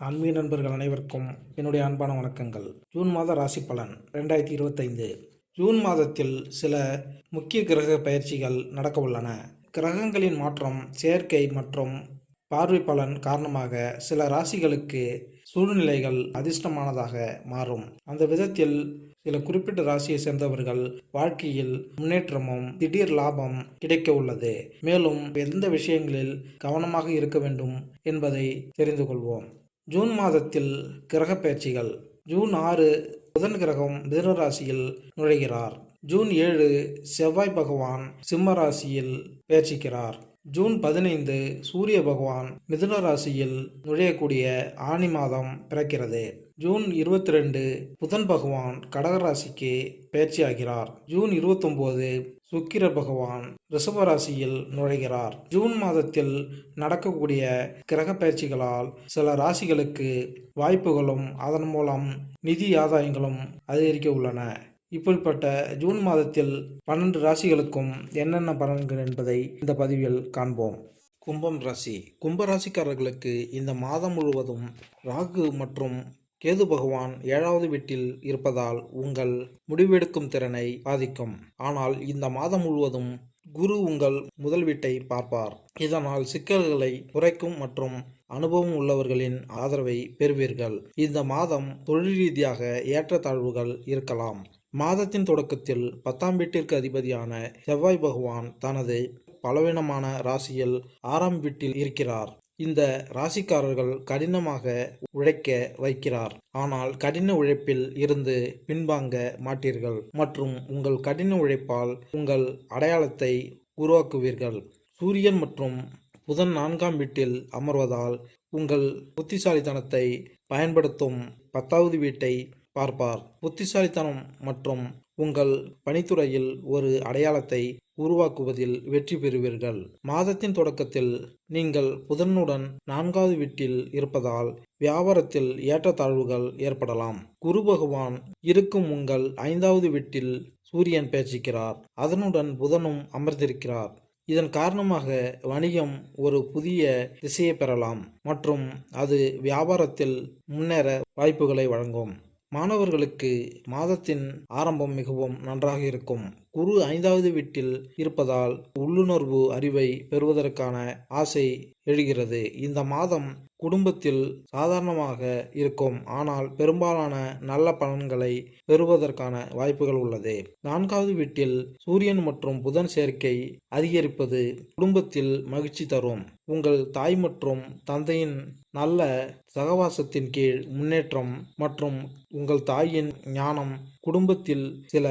ஆன்மீக நண்பர்கள் அனைவருக்கும் என்னுடைய அன்பான வணக்கங்கள். ஜூன் மாத ராசி பலன் ரெண்டாயிரத்தி இருபத்தைந்து. ஜூன் மாதத்தில் சில முக்கிய கிரக பயிற்சிகள் நடக்க உள்ளன. கிரகங்களின் மாற்றம் செயற்கை மற்றும் பார்வை பலன் காரணமாக சில ராசிகளுக்கு சூழ்நிலைகள் அதிர்ஷ்டமானதாக மாறும். அந்த விதத்தில் சில குறிப்பிட்ட ராசியை சேர்ந்தவர்கள் வாழ்க்கையில் முன்னேற்றமும் திடீர் லாபம் கிடைக்க உள்ளது. மேலும் எந்த விஷயங்களில் கவனமாக இருக்க வேண்டும் என்பதை தெரிந்து கொள்வோம். ஜூன் மாதத்தில் கிரக பயிற்சிகள். ஜூன் ஆறு புதன் கிரகம் மிதுன ராசியில் நுழைகிறார். ஜூன் ஏழு செவ்வாய் பகவான் சிம்ம ராசியில் பயிற்சிக்கிறார். ஜூன் பதினைந்து சூரிய பகவான் மிதுன ராசியில் நுழையக்கூடிய ஆனி மாதம் பிறக்கிறது. ஜூன் இருபத்தி ரெண்டு புதன் பகவான் கடக ராசிக்கு பயிற்சியாகிறார். ஜூன் இருபத்தொம்போது சுக்கிர பகவான் ரிஷபராசியில் நுழைகிறார். ஜூன் மாதத்தில் நடக்கக்கூடிய கிரக பயிற்சிகளால் சில ராசிகளுக்கு வாய்ப்புகளும் அதன் மூலம் நிதி ஆதாயங்களும் அதிகரிக்க உள்ளன. இப்படிப்பட்ட ஜூன் மாதத்தில் பன்னெண்டு ராசிகளுக்கும் என்னென்ன பலன்கள் என்பதை இந்த பதிவில் காண்போம். கும்பம் ராசி. கும்ப ராசிக்காரர்களுக்கு இந்த மாதம் முழுவதும் ராகு மற்றும் கேது பகவான் ஏழாவது வீட்டில் இருப்பதால் உங்கள் முடிவெடுக்கும் திறனை பாதிக்கும். ஆனால் இந்த மாதம் முழுவதும் குரு உங்கள் முதல் வீட்டை பார்ப்பார். இதனால் சிக்கல்களை குறைக்கும் மற்றும் அனுபவம் உள்ளவர்களின் ஆதரவை பெறுவீர்கள். இந்த மாதம் தொழில் ரீதியாக ஏற்றத்தாழ்வுகள் இருக்கலாம். மாதத்தின் தொடக்கத்தில் பத்தாம் வீட்டிற்கு அதிபதியான செவ்வாய் பகவான் தனது பலவீனமான ராசியில் ஆறாம் வீட்டில் இருக்கிறார். இந்த ராசிக்காரர்கள் கடினமாக உழைக்க வைக்கிறார். ஆனால் கடின உழைப்பில் இருந்து பின்வாங்க மாட்டீர்கள். மற்றும் உங்கள் கடின உழைப்பால் உங்கள் அடையாளத்தை உருவாக்குவீர்கள். சூரியன் மற்றும் புதன் நான்காம் வீட்டில் அமர்வதால் உங்கள் புத்திசாலித்தனத்தை பயன்படுத்தும் பத்தாவது வீட்டை பார்ப்பார். புத்திசாலித்தனம் மற்றும் உங்கள் பணித்துறையில் ஒரு அடையாளத்தை உருவாக்குவதில் வெற்றி பெறுவீர்கள். மாதத்தின் தொடக்கத்தில் நீங்கள் புதனுடன் நான்காவது வீட்டில் இருப்பதால் வியாபாரத்தில் ஏற்றத்தாழ்வுகள் ஏற்படலாம். குரு பகவான் இருக்கும் உங்கள் ஐந்தாவது வீட்டில் சூரியன் பேச்சிக்கிறார் அதனுடன் புதனும் அமர்ந்திருக்கிறார். இதன் காரணமாக வணிகம் ஒரு புதிய திசையை பெறலாம் மற்றும் அது வியாபாரத்தில் முன்னேற வாய்ப்புகளை வழங்கும். மாணவர்களுக்கு மாதத்தின் ஆரம்பம் மிகவும் நன்றாக இருக்கும். குரு ஐந்தாவது வீட்டில் இருப்பதால் உள்ளுணர்வு அறிவை பெறுவதற்கான ஆசை எழுகிறது. இந்த மாதம் குடும்பத்தில் சாதாரணமாக இருக்கும். ஆனால் பெரும்பாலான நல்ல பலன்களை பெறுவதற்கான வாய்ப்புகள் உள்ளது. நான்காவது வீட்டில் சூரியன் மற்றும் புதன் சேர்க்கை அதிகரிப்பது குடும்பத்தில் மகிழ்ச்சி தரும். உங்கள் தாய் மற்றும் தந்தையின் நல்ல சகவாசத்தின் கீழ் முன்னேற்றம் மற்றும் உங்கள் தாயின் ஞானம் குடும்பத்தில் சில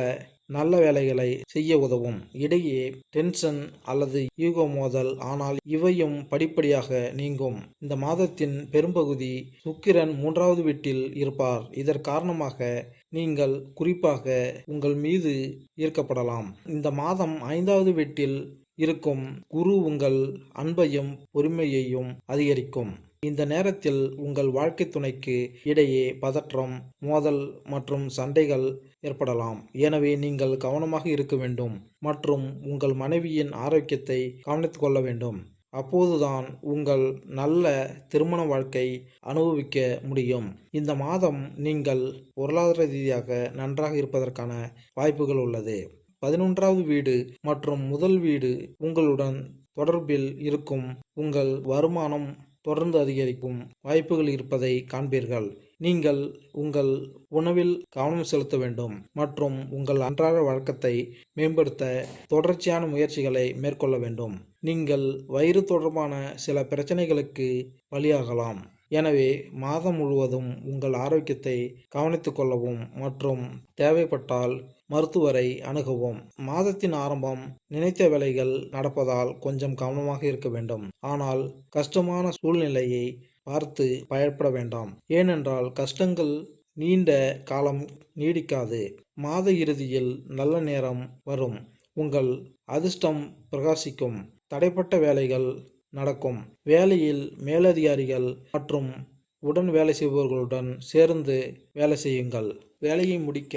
நல்ல வேலைகளை செய்ய உதவும். இடையே டென்ஷன் அல்லது ஈகோ மோதல் ஆனால் இவையும் படிப்படியாக நீங்கும். இந்த மாதத்தின் பெரும்பகுதி சுக்கிரன் மூன்றாவது வீட்டில் இருப்பார். இதன் காரணமாக நீங்கள் குறிப்பாக உங்கள் மீது ஈர்க்கப்படலாம். இந்த மாதம் ஐந்தாவது வீட்டில் இருக்கும் குரு உங்கள் அன்பையும் பொறுமையையும் அதிகரிக்கும். இந்த நேரத்தில் உங்கள் வாழ்க்கை துணைக்கு இடையே பதற்றம் மோதல் மற்றும் சண்டைகள் ஏற்படலாம். எனவே நீங்கள் கவனமாக இருக்க வேண்டும் மற்றும் உங்கள் மனைவியின் ஆரோக்கியத்தை கவனித்துக் கொள்ள வேண்டும். அப்போதுதான் உங்கள் நல்ல திருமண வாழ்க்கை அனுபவிக்க முடியும். இந்த மாதம் நீங்கள் பொருளாதார ரீதியாக நன்றாக இருப்பதற்கான வாய்ப்புகள் உள்ளது. பதினொன்றாவது வீடு மற்றும் முதல் வீடு உங்களுடன் தொடர்பில் இருக்கும் உங்கள் வருமானம் தொடர்ந்து அதிகரிக்கும் வாய்ப்புகள் இருப்பதை காண்பீர்கள். நீங்கள் உங்கள் உணவில் கவனம் செலுத்த வேண்டும் மற்றும் உங்கள் அன்றாட வழக்கத்தை மேம்படுத்த தொடர்ச்சியான முயற்சிகளை மேற்கொள்ள வேண்டும். நீங்கள் வயிறு தொடர்பான சில பிரச்சனைகளுக்கு பலியாகலாம் எனவே மாதம் முழுவதும் உங்கள் ஆரோக்கியத்தை கவனித்துக் கொள்ளவும் மற்றும் தேவைப்பட்டால் மருத்துவரை அணுகவும். மாதத்தின் ஆரம்பம் நினைத்த வேலைகள் நடப்பதால் கொஞ்சம் கவனமாக இருக்க வேண்டும். ஆனால் கஷ்டமான சூழ்நிலையை பார்த்து பயப்பட வேண்டாம். ஏனென்றால் கஷ்டங்கள் நீண்ட காலம் நீடிக்காது. மாத இறுதியில் நல்ல நேரம் வரும். உங்கள் அதிர்ஷ்டம் பிரகாசிக்கும். தடைப்பட்ட வேலைகள் நடக்கும். வேலையில் மேலதிகாரிகள் மற்றும் உடன் வேலை செய்பவர்களுடன் சேர்ந்து வேலை செய்யுங்கள். வேலையை முடிக்க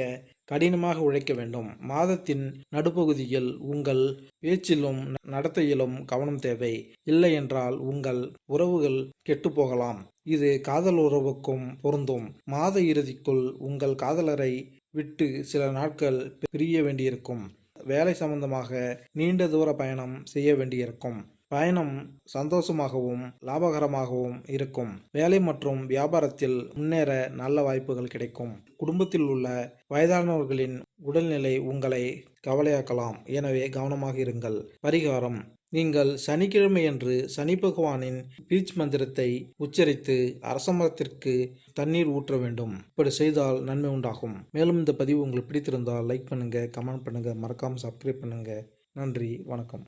கடினமாக உழைக்க வேண்டும். மாதத்தின் நடுப்பகுதியில் உங்கள் பேச்சிலும் நடத்தையிலும் கவனம் தேவை. இல்லை என்றால் உங்கள் உறவுகள் கெட்டுப்போகலாம். இது காதல் உறவுக்கும் பொருந்தும். மாத இறுதிக்குள் உங்கள் காதலரை விட்டு சில நாட்கள் பிரிய வேண்டியிருக்கும். வேலை சம்பந்தமாக நீண்ட தூர பயணம் செய்ய வேண்டியிருக்கும். பயணம் சந்தோஷமாகவும் லாபகரமாகவும் இருக்கும். வேலை மற்றும் வியாபாரத்தில் முன்னேற நல்ல வாய்ப்புகள் கிடைக்கும். குடும்பத்தில் உள்ள வயதானவர்களின் உடல்நிலை உங்களை கவலையாக்கலாம். எனவே கவனமாக இருங்கள். பரிகாரம். நீங்கள் சனிக்கிழமையன்று சனி பகவானின் பீச் மந்திரத்தை உச்சரித்து அரசமரத்திற்கு தண்ணீர் ஊற்ற வேண்டும். இப்படி செய்தால் நன்மை உண்டாகும். மேலும் இந்த பதிவு உங்களுக்கு பிடித்திருந்தால் லைக் பண்ணுங்கள் கமெண்ட் பண்ணுங்கள் மறக்காமல் சப்ஸ்கிரைப் பண்ணுங்கள் நன்றி வணக்கம்.